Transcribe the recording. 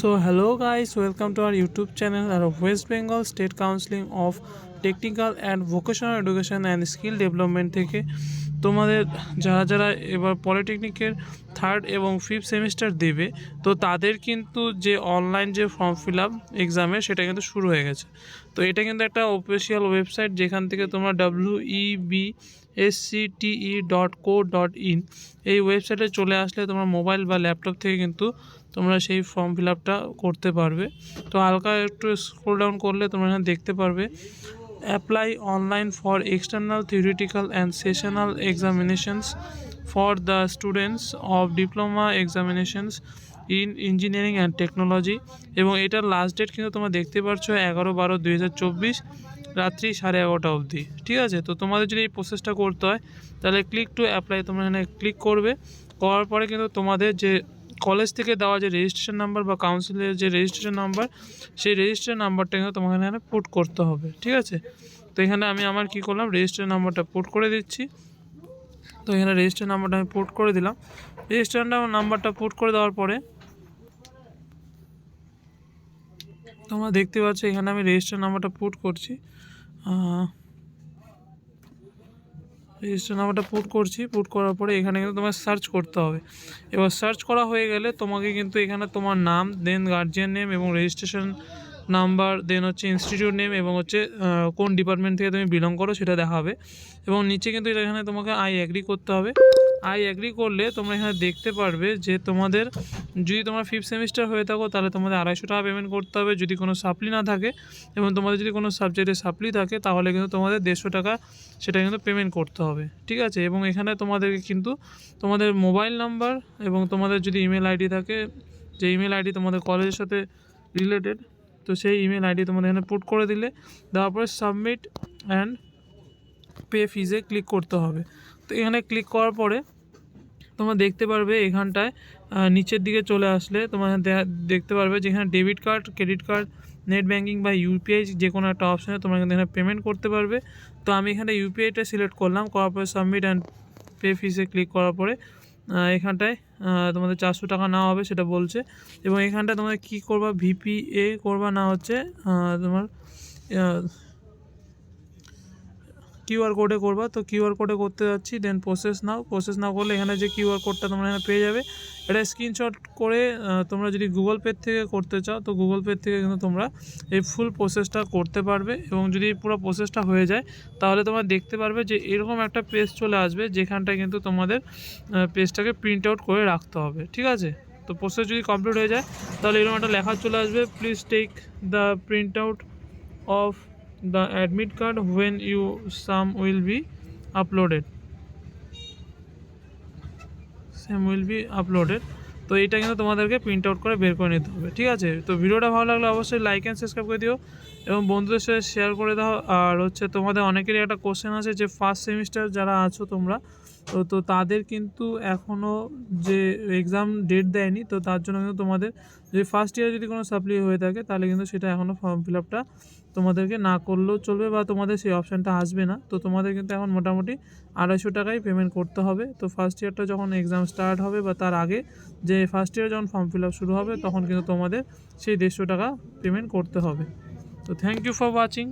So hello guys, welcome to our YouTube channel our West Bengal State Counseling of Technical and Vocational Education and skill development থেকে তোমাদের যারা যারা এবার পলিটেকনিকের third এবং fifth semester দেবে, তো তাদের কিন্তু যে অনলাইন যে ফর্ম ফিল আপ এক্সামের সেটা কিন্তু শুরু হয়ে গেছে। তো এটা কিন্তু একটা অফিসিয়াল ওয়েবসাইট যেখান থেকে তোমরা W E B S C T E dot co dot in এই ওয়েবসাইটে চলে আসলে তোমরা মোবাইল বা ল্যাপটপ থেকে কিন্তু তোমরা সেই ফর্ম ফিল আপটা করতে পারবে। তো হালকা একটু স্ক্রোল ডাউন করলে তোমরা দেখতে পারবে। Apply online for external theoretical and sessional examinations for the students of diploma examinations in engineering and technology এবং এটার লাস্ট ডেট কিন্তু তোমরা দেখতে পাচ্ছ এগারো বারো দুই রাত্রি সাড়ে এগারোটা অবধি। ঠিক আছে? তো তোমাদের যদি এই প্রসেসটা করতে হয়, তাহলে ক্লিক টু অ্যাপ্লাই তোমরা এখানে ক্লিক করবে। করার পরে কিন্তু তোমাদের যে কলেজ থেকে দেওয়া যে রেজিস্ট্রেশন নাম্বার বা কাউন্সিলের যে রেজিস্ট্রেশন নাম্বার সেই রেজিস্ট্রেশন নাম্বারটা কিন্তু তোমাকে এখানে পুট করতে হবে, ঠিক আছে? তো এখানে আমি আমার কি করলাম? রেজিস্ট্রেশন নাম্বারটা পুট করে দিচ্ছি। তো এখানে রেজিস্ট্রেশন নাম্বারটা আমি পুট করে দিলাম। রেজিস্ট্রেশন নাম্বারটা পুট করে দেওয়ার পরে তোমরা দেখতে পাচ্ছ এখানে আমি রেজিস্ট্রেশন নাম্বারটা পুট করছি। রেজিস্ট্রেশন নাম্বারটা পুট করছি পুট করার পরে এখানে কিন্তু তোমার সার্চ করতে হবে। এবার সার্চ করা হয়ে গেলে তোমাকে কিন্তু এখানে তোমার নাম দেন গার্জিয়ান নেম এবং রেজিস্ট্রেশন নাম্বার দেন হচ্ছে ইনস্টিটিউট নেম এবং হচ্ছে কোন ডিপার্টমেন্ট থেকে তুমি বিলং করো সেটা দেখাবে। এবং নিচে কিন্তু এখানে তোমাকে আই অ্যাগ্রি করতে হবে। আই অ্যাগ্রি করলে তোমরা এখানে দেখতে পারবে যে তোমাদের, যদি তোমরা ফিফথ সেমিস্টার হয়ে থাকো, তাহলে তোমাদের আড়াইশো টাকা পেমেন্ট করতে হবে যদি কোনো সাপ্লি না থাকে। এবং তোমাদের যদি কোনো সাবজেক্টে সাপ্লি থাকে, তাহলে কিন্তু তোমাদের দেড়শো টাকা সেটা কিন্তু পেমেন্ট করতে হবে। ঠিক আছে? এবং এখানে তোমাদেরকে কিন্তু তোমাদের মোবাইল নাম্বার এবং তোমাদের যদি ইমেল আইডি থাকে, যে ইমেল আইডি তোমাদের কলেজের সাথে রিলেটেড তো সেই ইমেল আইডি তোমাদের এখানে পুট করে দিলে, দেওয়ার পরে সাবমিট অ্যান্ড পে ফিজে ক্লিক করতে হবে। তো এখানে ক্লিক করার পরে তোমরা দেখতে পারবে এখানটায় নিচের দিকে চলে আসলে তোমরা দেখতে পারবে যেখানে debit card credit card net banking বা ইউপিআই যে কোনো একটা অপশানে তোমরা কিন্তু এখানে পেমেন্ট করতে পারবে। তো আমি এখানে ইউপিআইটা সিলেক্ট করলাম, করার পরে সাবমিট অ্যান্ড পে ফিসে ক্লিক করার পরে এখানটায় তোমাদের চারশো টাকা নেওয়া হবে সেটা বলছে। এবং এখানটায় তোমাদের কী করবা ভিপিএ করবা না হচ্ছে তোমার কিউআর কোডে করবা। তো কিউআর কোডে করতে যাচ্ছি দেন প্রসেস নাও প্রসেস না করলে এখানে যে কিউআর কোডটা তোমরা এখানে পেয়ে যাবে, এটা স্ক্রিনশট করে তোমরা যদি গুগল পে থেকে করতে চাও, তো গুগল পে থেকে কিন্তু তোমরা এই ফুল প্রসেসটা করতে পারবে। এবং যদি পুরো প্রসেসটা হয়ে যায়, তাহলে তোমরা দেখতে পারবে যে এরকম একটা পেজ চলে আসবে, যেখানটায় কিন্তু তোমাদের পেজটাকে প্রিন্ট আউট করে রাখতে হবে। ঠিক আছে? তো প্রসেস যদি কমপ্লিট হয়ে যায়, তাহলে এরকম একটা লেখা চলে আসবে please take the printout of the admit card when you some will be uploaded. Same will be uploaded. তো এটা কিন্তু তোমাদেরকে প্রিন্ট আউট করে বের করে নিতে হবে, ঠিক আছে? তো ভিডিওটা ভালো লাগলে অবশ্যই লাইক অ্যান্ড সাবস্ক্রাইব করে দিও এবং বন্ধুদের সাথে শেয়ার করে দাও। আর হচ্ছে তোমাদের অনেকেরই একটা কোশ্চেন আছে যে ফার্স্ট সেমিস্টার যারা আছো তোমরা, তো তো তাদের কিন্তু এখনও যে এক্সাম ডেট দেয়নি, তো তার জন্য কিন্তু তোমাদের যদি ফার্স্ট ইয়ার যদি কোনো সাপ্লি হয়ে থাকে, তাহলে কিন্তু সেটা এখনও ফর্ম ফিল আপটা তোমাদেরকে না করলেও চলবে বা তোমাদের সেই অপশানটা আসবে না। তো তোমাদের কিন্তু এখন মোটামুটি আড়াইশো টাকাই পেমেন্ট করতে হবে। তো ফার্স্ট ইয়ারটা যখন এক্সাম স্টার্ট হবে বা তার আগে যে ফার্স্ট ইয়ার যখন ফর্ম ফিল আপ শুরু হবে, তখন কিন্তু তোমাদের সেই দেড়শো টাকা পেমেন্ট করতে হবে। তো থ্যাংক ইউ ফর ওয়াচিং